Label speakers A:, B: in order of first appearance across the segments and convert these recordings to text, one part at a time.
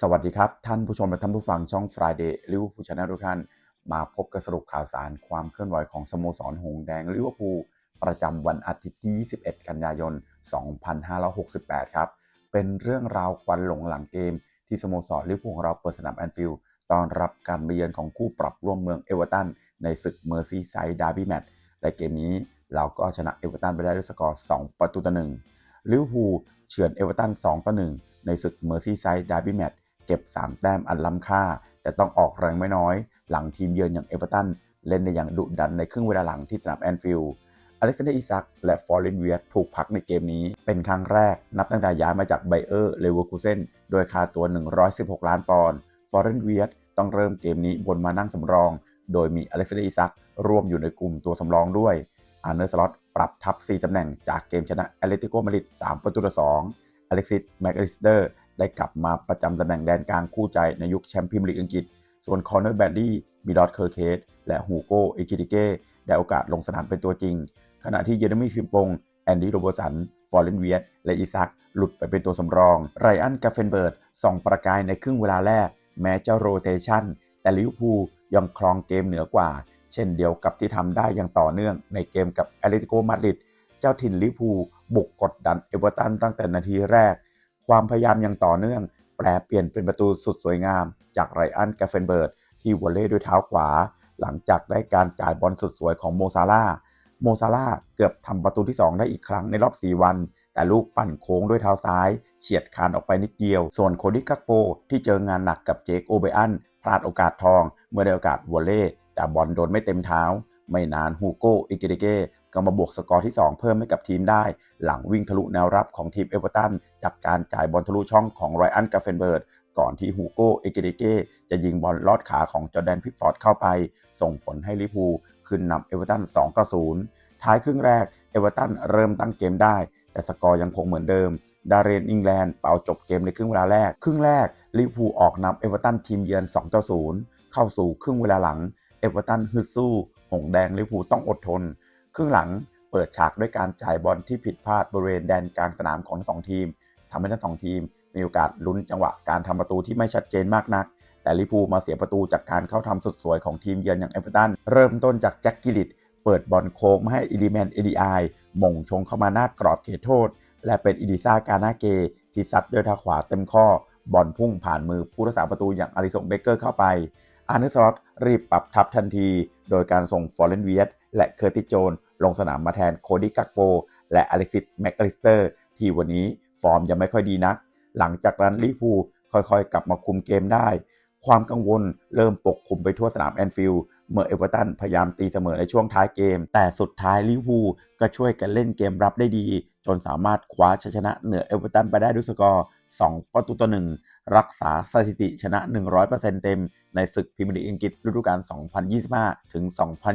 A: สวัสดีครับ ท่านผู้ชมและท่านผู้ฟังช่อง Friday ลิเวอร์พูลชาแนลทุกท่าน มาพบกับสรุปข่าวสารความเคลื่อนไหวของสโมสรหงแดงลิเวอร์พูลประจำวันอาทิตย์ที่ 21 กันยายน 2568 ครับ เป็นเรื่องราวควันหลงหลังเกม ที่สโมสรลิเวอร์พูลของเราเปิดสนามแอนฟิลด์ต้อนรับการมาเยือนของคู่ปรับร่วมเมืองเอเวอร์ตันในศึกเมอร์ซีไซด์ดาร์บี้แมตช์และเกมนี้เราก็ชนะเอเวอร์ตันไปได้ด้วยสกอร์ 2 ประตูต่อหนึ่งลิเวอร์พูลเฉือนเอเวอร์ตัน 2 ต่อ 1 ในศึกเมอร์ซีไซด์ดาร์บี้แมตช์ เก็บ 3 แต้มอันล้ำค่า แต่ต้องออกแรงไม่น้อย หลังทีมเยือนอย่างเอเวอร์ตันเล่นในอย่างดุดันในครึ่งเวลาหลังที่สนามแอนฟิลด์อเล็กซานเดอร์อิซักและฟอร์เรนเวียถูกพักในเกมนี้ เป็นครั้งแรกนับตั้งแต่ย้ายมาจากไบเออร์เลเวอร์คูเซนโดยค่าตัว 116 ล้านปอนด์ฟอร์เรนเวียต้องเริ่มเกมนี้บนมานั่งสำรอง โดยมีอเล็กซานเดอร์อิซักร่วมอยู่ในกลุ่มตัวสำรองด้วยอาร์เนอร์สล็อตปรับทับ 4 ตำแหน่งจากเกมชนะแอตเลติโกมาดริด3ประตูต่อ2อเล็กซิสแมคอลิสเตอร์ ได้กลับมาประจำตำแหน่งแดนกลางคู่ใจในยุคแชมเปี้ยนลีกอังกฤษ ส่วนคอนเนอร์แบดดี้มิดอตเคอร์เคสและฮูโกเอกิติเก้ได้โอกาสลงสนามเป็นตัวจริง ขณะที่เยเรมีฟิมปงแอนดี้โรเบสัน ฟอร์เรนเวียตและอิซักหลุดไปเป็นตัวสำรอง ไรอันกาเฟนเบิร์ดส่องประกายในครึ่งเวลาแรก แม้จะโรเตชันแต่ลิเวอร์พูลยังครองเกมเหนือกว่า เช่นเดียวกับที่ทำได้อย่างต่อเนื่องในเกมกับแอตเลติโกมาดริด เจ้าถิ่นลิเวอร์พูลบุกกดดันเอเวอร์ตันตั้งแต่นาทีแรก ความพยายามอย่างต่อเนื่อง แปลเปลี่ยนเป็นประตูสุดสวยงาม จากไรอันกาเฟนเบิร์ดที่วอลเล่ด้วยเท้าขวา หลังจากได้การจ่ายบอลสุดสวยของโมซาลาโมซาลาเกือบทำประตูที่ 2 ได้อีกครั้งในรอบ 4 วัน แต่ลูกปั่นโค้งด้วยเท้าซ้าย เฉียดคานออกไปนิดเดียว ส่วนโคดิกักโปที่เจองานหนักกับเจคโอเบอันพลาดโอกาสทอง เมื่อได้โอกาสวอลเล่แต่บอลโดนไม่เต็มเท้า ไม่นานฮูโกอิกิเดเก ก็มาบวกสกอร์ที่ 2 เพิ่มให้กับทีมได้ หลังวิ่งทะลุแนวรับของทีมเอเวอร์ตันจากการจ่ายบอลทะลุช่องของไรอันกาเฟนเบิร์ดก่อนที่ฮูโกเอเกเดเกจะยิงบอลลอดขาของจอแดนพิกฟอร์ดเข้าไป ส่งผลให้ลิพูขึ้นนำเอเวอร์ตัน2ต่อ0ท้ายครึ่งแรกเอเวอร์ตันเริ่มตั้งเกมได้ แต่สกอร์ยังคงเหมือนเดิมดาเรนอิงแลนด์เป่าจบเกมในครึ่งเวลาแรก ครึ่งแรกลิพูออกนำเอเวอร์ตันทีมเยือน2ต่อ0เข้าสู่ครึ่งเวลาหลังเอเวอร์ตันฮึดสู้ หงแดงลิพูต้องอดทน ครึ่งหลังเปิดฉากด้วยการจ่ายบอลที่ผิดพลาดบริเวณแดนกลางสนามของทั้งสองทีมทำให้ทั้งสองทีม มีโอกาสลุ้นจังหวะการทำประตูที่ไม่ชัดเจนมากนัก แต่ลิพูมาเสียประตูจากการเข้าทำสุดสวยของทีมเยือนอย่างเอเวอร์ตันเริ่มต้นจากแจ็คกิลิตเปิดบอลโค้งมาให้อิลิแมนเอดีไอมงชงเข้ามาหน้ากรอบเขตโทษ และเป็นอิดิซากานาเกที่ซัดด้วยเท้าขวาเต็มข้อบอลพุ่งผ่านมือผู้รักษาประตูอย่างอาริสงเบเกอร์เข้าไปอาร์เนสลอตรีบปรับทับทันที โดยการส่งฟอร์เรนเวียต และเคอร์ติโจนลงสนามมาแทนโคดี้กักโปและอเล็กซิสแมคอลิสเตอร์ที่วันนี้ฟอร์มยังไม่ค่อยดีนัก หลังจากนั้นลิฟูค่อยๆ กลับมาคุมเกมได้ ความกังวลเริ่มปกคลุมไปทั่วสนามแอนฟิลด์เมื่อเอเวอร์ตันพยายามตีเสมอในช่วงท้ายเกม แต่สุดท้ายลิฟูก็ช่วยกันเล่นเกมรับได้ดี จนสามารถคว้าชัยชนะเหนือเอเวอร์ตันไปได้ด้วยสกอร์ 2 ประตูต่อหนึ่งรักษาสถิติชนะ 100%เต็มในศึกพรีเมียร์ลีกอังกฤษฤดูกาล 2025 ถึง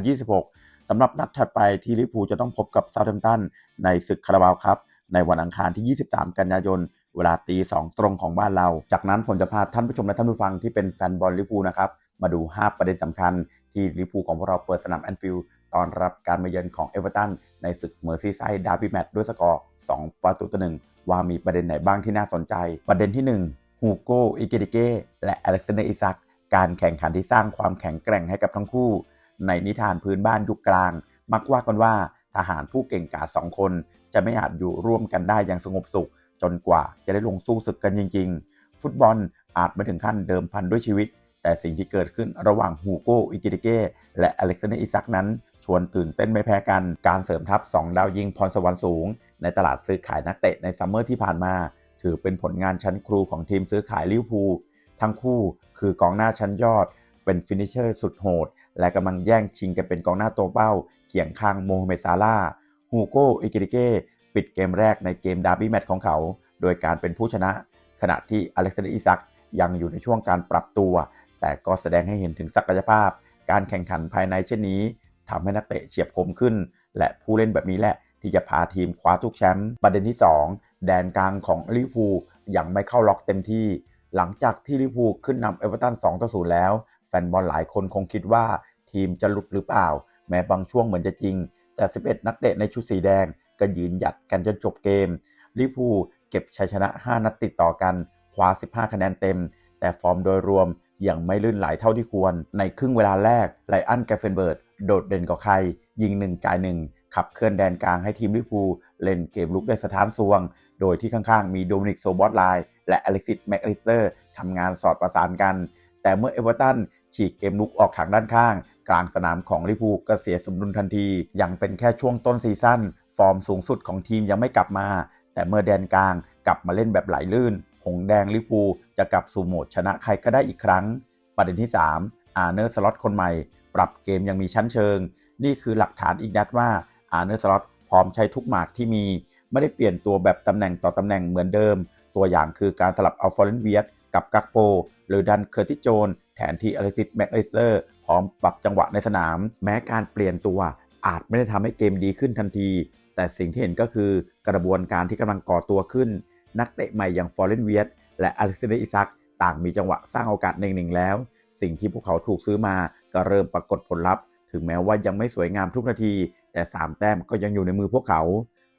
A: 2026 สำหรับนัดถัดไปที่ลิเวอร์พูลจะต้องพบกับเซาท์แฮมป์ตันในศึกคาราบาวครับ ในวันอังคารที่ 23 กันยายน เวลาตี2ตรงของบ้านเรา จากนั้นผมจะพาท่านผู้ชมและท่านผู้ฟังที่เป็นแฟนบอลลิเวอร์พูลนะครับมาดู 5 ประเด็นสำคัญ ที่ลิเวอร์พูลของพวกเราเปิดสนามแอนฟิลด์ตอนรับการมาเยือนของเอเวอร์ตันในศึกเมอร์ซีไซด์ดาร์บี้แมตช์ด้วยสกอร์ 2 ประตูต่อหนึ่งว่ามีประเด็นไหนบ้างที่น่าสนใจ ประเด็นที่ 1 ฮูโกอิเกติเกและอเล็กซานเดอร์อิซักการแข่งขันที่สร้างความแข็งแกร่งให้กับทั้งคู่ ในนิทานพื้นบ้านยุคกลาง มักว่ากันว่าทหารผู้เก่งกาจสองคน จะไม่อาจอยู่ร่วมกันได้อย่างสงบสุข จนกว่าจะได้ลงสู้ศึกกันจริง ๆ ฟุตบอลอาจไม่ถึงขั้นเดิมพันด้วยชีวิต แต่สิ่งที่เกิดขึ้นระหว่างฮูโกอิกิติเกและอเล็กซานเดอร์อิซักนั้น ชวนตื่นเต้นไม่แพ้กัน การเสริมทัพ 2 ดาวยิงพรสวรรค์สูง ในตลาดซื้อขายนักเตะในซัมเมอร์ที่ผ่านมา ถือเป็นผลงานชั้นครูของทีมซื้อขายลิเวอร์พูลทั้งคู่คือกองหน้าชั้นยอด เป็นฟินิชเชอร์สุดโหด และกำลังแย่งชิงกันเป็นกองหน้าตัวเป้าเคียงข้างโมฮัมเหม็ดซาลาฮูโกอิกิติเกปิดเกมแรกในเกมดาร์บี้แมตช์ของเขา โดยการเป็นผู้ชนะ ขณะที่อเล็กซานเดอร์อิซักยังอยู่ในช่วงการปรับตัว แต่ก็แสดงให้เห็นถึงศักยภาพ การแข่งขันภายในเช่นนี้ทำให้นักเตะเฉียบคมขึ้น และผู้เล่นแบบนี้แหละที่จะพาทีมคว้าทุกแชมป์ประเด็นที่ 2 แดนกลางของลิเวอร์พูลยังไม่เข้าล็อกเต็มที่ หลังจากที่ลิเวอร์พูลขึ้นนำเอเวอร์ตัน2ต่อ0แล้ว แฟนบอลหลายคนคงคิดว่าทีมจะหลุดหรือเปล่า แม้บางช่วงเหมือนจะจริง แต่ 11 นักเตะในชุดสีแดงก็ยืนหยัดกันจนจบเกมลิพูเก็บชัยชนะ 5 นัดติดต่อกันคว้า 15 คะแนนเต็ม แต่ฟอร์มโดยรวมยังไม่ลื่นไหลเท่าที่ควร ในครึ่งเวลาแรกไลอันแกฟเฟนเบิร์ดโดดเด่นกว่าใคร ยิง 1 จ่าย 1 ขับเคลื่อนแดนกลางให้ทีมลิพูเล่นเกมลุกได้สถานสวง โดยที่ข้างๆ มีโดมินิกโซบอสไลและอเล็กซิสแมคอลิสเตอร์ทำงานสอดประสานกัน แต่เมื่อเอเวอร์ตัน ฉีกเกมลุกออกทางด้านข้าง กลางสนามของลิพูก็เสียสมดุลทันที ยังเป็นแค่ช่วงต้นซีซั่น ฟอร์มสูงสุดของทีมยังไม่กลับมา แต่เมื่อแดนกลางกลับมาเล่นแบบไหลลื่น หงแดงลิพูจะกลับสู่โหมดชนะใครก็ได้อีกครั้ง ประเด็นที่ 3 อาร์เนอร์สล็อตคนใหม่ ปรับเกมยังมีชั้นเชิง นี่คือหลักฐานอีกนัดว่าอาร์เนอร์สล็อตพร้อมใช้ทุกหมากที่มี ไม่ได้เปลี่ยนตัวแบบตำแหน่งต่อตำแหน่งเหมือนเดิม ตัวอย่างคือการสลับเอาฟอร์เรนเวียต กับกักโป หรือดันเคอร์ติโจนแทนที่อเลซิสแมกไลเซอร์พร้อมปรับจังหวะในสนาม แม้การเปลี่ยนตัวอาจไม่ได้ทำให้เกมดีขึ้นทันที แต่สิ่งที่เห็นก็คือกระบวนการที่กำลังก่อตัวขึ้น นักเตะใหม่อย่างฟอร์เรนเวียตและอเล็กซานเดอร์อิซักต่างมีจังหวะสร้างโอกาสหนึ่งๆแล้ว สิ่งที่พวกเขาถูกซื้อมาก็เริ่มปรากฏผลลัพธ์ ถึงแม้ว่ายังไม่สวยงามทุกนาที แต่ 3 แต้มก็ยังอยู่ในมือพวกเขา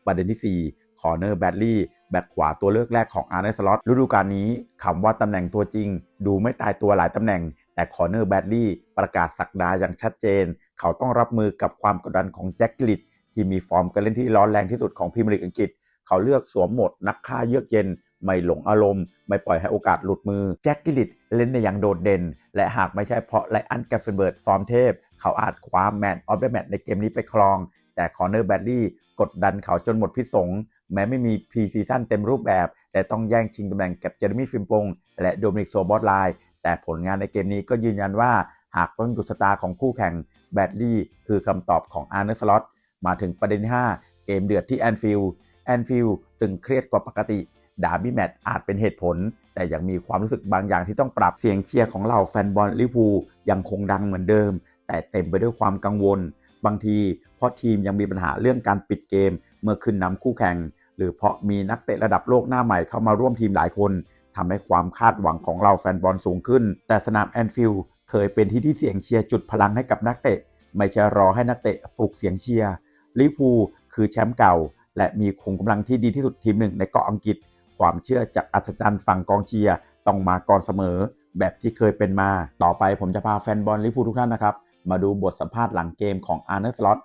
A: ประเด็นที่ 4 คอร์เนอร์แบดลี่แบ็คขวาตัวเลือกแรกของอาร์เนสล็อตฤดูกาลนี้คำว่าตำแหน่งตัวจริง ดูไม่ตายตัวหลายตำแหน่ง แต่คอร์เนอร์แบดลี่ประกาศสักดาอย่างชัดเจน เขาต้องรับมือกับความกดดันของแจ็คกิลิตที่มีฟอร์มการเล่นที่ร้อนแรงที่สุดของพรีเมียร์ลีกอังกฤษ เขาเลือกสวมโหมดนักฆ่าเยือกเย็น ไม่หลงอารมณ์ ไม่ปล่อยให้โอกาสหลุดมือแจ็คกิลิตเล่นในอย่างโดดเด่น และหากไม่ใช่เพราะไลอันแกฟเฟนเบิร์ดฟอร์มเทพ เขาอาจคว้าแมนออฟเดอะแมตในเกมนี้ไปครองแต่คอร์เนอร์แบดลี่ กดดันเขาจนหมดพิษสงแม้ไม่มีพรีซีซั่นเต็มรูปแบบ แต่ต้องแย่งชิงตำแหน่งกับเจอร์มี่ฟิมปงและโดมินิกโซบอสไลน์แต่ผลงานในเกมนี้ก็ยืนยันว่า หากต้องหยุดสตาของคู่แข่งแบดลี่คือคำตอบของอาร์เนสล็อตมาถึงประเด็น 5 เกมเดือดที่แอนฟิลด์แอนฟิลด์ตึงเครียดกว่าปกติดาร์บี้แมตช์อาจเป็นเหตุผล แต่ยังมีความรู้สึกบางอย่างที่ต้องปรับเสียงเชียร์ของเหล่าแฟนบอลลิเวอร์พูลยังคงดังเหมือนเดิม แต่เต็มไปด้วยความกังวล บางทีเพราะทีมยังมีปัญหาเรื่องการปิดเกม เมื่อขึ้นนำคู่แข่ง หรือเพราะมีนักเตะระดับโลกหน้าใหม่เข้ามาร่วมทีมหลายคนทำให้ความคาดหวังของเราแฟนบอลสูงขึ้น แต่สนามแอนฟิลด์เคยเป็นที่ที่เสียงเชียร์จุดพลังให้กับนักเตะ ไม่ใช่รอให้นักเตะปลุกเสียงเชียร์ลิเวอร์พูคือแชมป์เก่า และมีขุมกำลังที่ดีที่สุดทีมหนึ่งในเกาะอังกฤษ ความเชื่อจากอัศจรรย์ฝั่งกองเชียร์ต้องมาก่อนเสมอ แบบที่เคยเป็นมา ต่อไปผมจะพาแฟนบอลลิเวอร์พูทุกท่านนะครับ มาดูบทสัมภาษณ์หลังเกมของอาร์เนสล็อต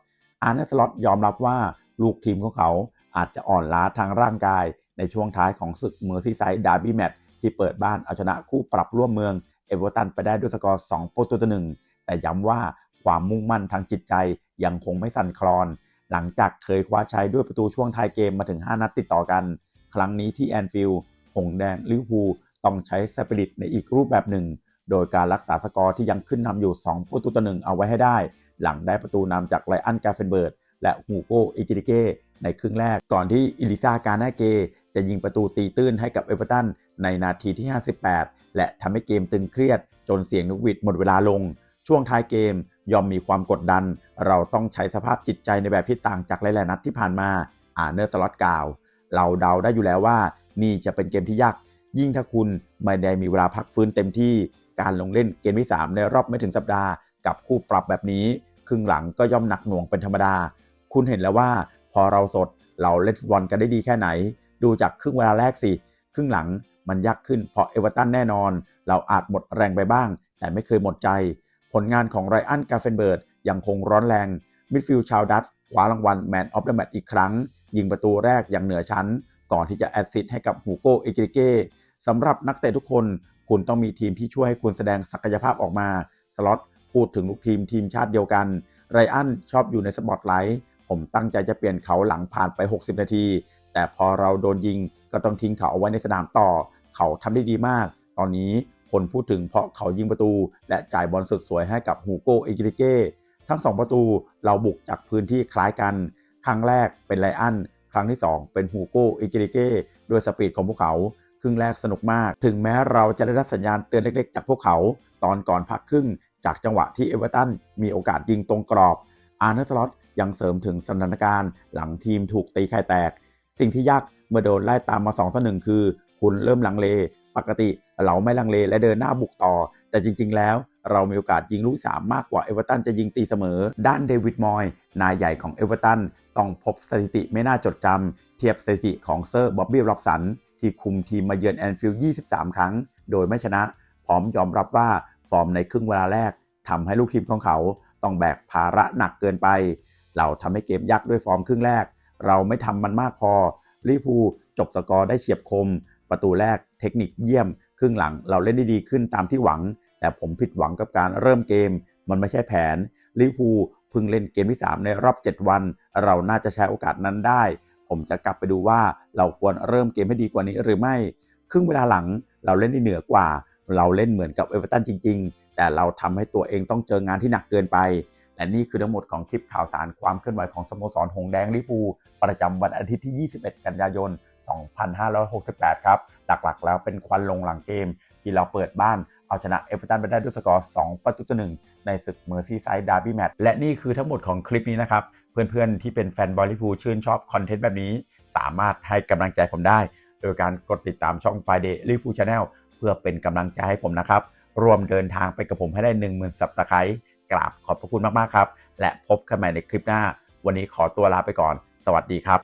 A: อาร์เนสล็อตยอมรับว่าลูกทีมของเขาอาจจะอ่อนล้าทางร่างกาย ในช่วงท้ายของศึกเมอร์ซีไซด์ดาร์บี้แมตช์ที่เปิดบ้านเอาชนะคู่ปรับร่วมเมืองเอเวอร์ตันไปได้ด้วยสกอร์ 2 ประตูต่อหนึ่งแต่ย้ำว่าความมุ่งมั่นทางจิตใจยังคงไม่สั่นคลอน หลังจากเคยคว้าชัยด้วยประตูช่วงท้ายเกมมาถึง 5 นัดติดต่อกัน ครั้งนี้ที่แอนฟิลด์หงแดงลิเวอร์พูลต้องใช้สปิริตในอีกรูปแบบหนึ่ง โดยการรักษาสกอร์ที่ยังขึ้นนำอยู่ 2 ประตูต่อหนึ่งเอาไว้ให้ได้ หลังได้ประตูนำจากไลอันกาเฟนเบิร์ดและฮูโกอิกิริเกในครึ่งแรก ก่อนที่อิลิซาการนาเก จะยิงประตูตีตื้นให้กับเอเวอร์ตันในนาทีที่ 58 และทำให้เกมตึงเครียด จนเสียงนกหวีดหมดเวลาลง ช่วงท้ายเกมยอมมีความกดดัน เราต้องใช้สภาพจิตใจในแบบที่ต่างจากหลายๆนัดที่ผ่านมาอ่าเนอร์สล็อตกล่าว เราเดาได้อยู่แล้วว่านี่จะเป็นเกมที่ยากยิ่งถ้าคุณไม่ได้มีเวลาพักฟื้นเต็มที่ การลงเล่นเกมที่ 3 ในรอบไม่ถึงสัปดาห์ กับคู่ปรับแบบนี้ครึ่งหลังก็ย่อมหนักหน่วงเป็นธรรมดา คุณเห็นแล้วว่าพอเราสดเราเล่นฟุตบอลกันได้ดีแค่ไหน ดูจากครึ่งเวลาแรกสิครึ่งหลังมันยากขึ้นเพราะเอเวอร์ตันแน่นอน เราอาจหมดแรงไปบ้าง แต่ไม่เคยหมดใจ ผลงานของไรอันกาเฟนเบิร์ดยังคงร้อนแรง มิดฟิลด์ชาวดัตคว้ารางวัลแมนออฟเดอะแมตช์อีกครั้ง ยิงประตูแรกอย่างเหนือชั้น ก่อนที่จะแอดซิสให้กับฮูโกเอกิริเก้สำหรับนักเตะทุกคน คุณต้องมีทีมที่ช่วยให้คุณแสดงศักยภาพออกมา สล็อตพูดถึงลูกทีมทีมชาติเดียวกัน ไรอันชอบอยู่ในสปอตไลท์ ผมตั้งใจจะเปลี่ยนเขาหลังผ่านไป 60 นาที แต่พอเราโดนยิงก็ต้องทิ้งเขาเอาไว้ในสนามต่อ เขาทำได้ดีมาก ตอนนี้คนพูดถึงเพราะเขายิงประตู และจ่ายบอลสุดสวยให้กับฮูโกเอกิริเก้ทั้ง 2 ประตูเราบุกจากพื้นที่คล้ายกัน ครั้งแรกเป็นไลอัน ครั้งที่ 2 เป็นฮูโกเอกิริเก้ด้วยสปีดของพวกเขา ครึ่งแรกสนุกมาก ถึงแม้เราจะได้รับสัญญาณเตือนเล็กๆ จากพวกเขา ตอนก่อนพักครึ่ง จากจังหวะที่เอเวอร์ตันมีโอกาสยิงตรงกรอบ อาร์เนสล็อตยังเสริมถึงสถานการณ์ หลังทีมถูกตีไข่แตก สิ่งที่ยากเมื่อโดนไล่ตามมา2ต่อ1คือ คุณเริ่มลังเล ปกติเราไม่ลังเลและเดินหน้าบุกต่อ แต่จริง ๆ แล้ว เรามีโอกาสยิงลูกสามมากกว่าเอเวอร์ตันจะยิงตีเสมอ ด้านเดวิดมอยนายใหญ่ของเอเวอร์ตันต้องพบสถิติไม่น่าจดจำเทียบสถิติของเซอร์บ๊อบบี้ร็อบสัน ที่คุมทีมมาเยือนแอนฟิลด์23 ครั้ง โดยไม่ชนะ พร้อมยอมรับว่าฟอร์มในครึ่งเวลาแรกทำให้ลูกทีมของเขาต้องแบกภาระหนักเกินไป เราทำให้เกมยักด้วยฟอร์มครึ่งแรก เราไม่ทำมันมากพอลิเวอร์พูจบสกอร์ได้เฉียบคม ประตูแรกเทคนิคเยี่ยม ครึ่งหลังเราเล่นได้ดีขึ้นตามที่หวัง แต่ผมผิดหวังกับการเริ่มเกม มันไม่ใช่แผนลิเวอร์พูเพิ่งเล่นเกมที่ 3 ในรอบ 7 วัน เราน่าจะใช้โอกาสนั้นได้ ผมจะกลับไปดูว่าเราควรเริ่มเกมให้ดีกว่านี้หรือไม่ ครึ่งเวลาหลังเราเล่นได้เหนือกว่า เราเล่นเหมือนกับเอเวอร์ตันจริง ๆ แต่เราทำให้ตัวเองต้องเจองานที่หนักเกินไป และนี่คือทั้งหมดของคลิปข่าวสารความเคลื่อนไหวของสโมสรหงแดงลิเวอร์พูประจำวันอาทิตย์ที่ 21 กันยายน 2568 ครับ หลักๆ แล้วเป็นควันลงหลังเกมที่เราเปิดบ้านเอาชนะเอเวอร์ตันไปได้ด้วยสกอร์ 2 ประตูต่อหนึ่งในศึกเมอร์ซีไซด์ดาร์บี้แมตช์และนี่คือทั้งหมดของคลิปนี้นะครับ เพื่อนๆ ที่เป็นแฟนบอลลิพูชื่นชอบคอนเทนต์แบบนี้ สามารถให้กำลังใจผมได้ โดยการกดติดตามช่อง Friday ลิเวอร์พูชาแนลเพื่อเป็นกำลังใจให้ผมนะครับ รวมเดินทางไปกับผมให้ได้ 10,000 Subscribe กราบขอบพระคุณมากๆครับ และพบกันใหม่ในคลิปหน้า วันนี้ขอตัวลาไปก่อน สวัสดีครับ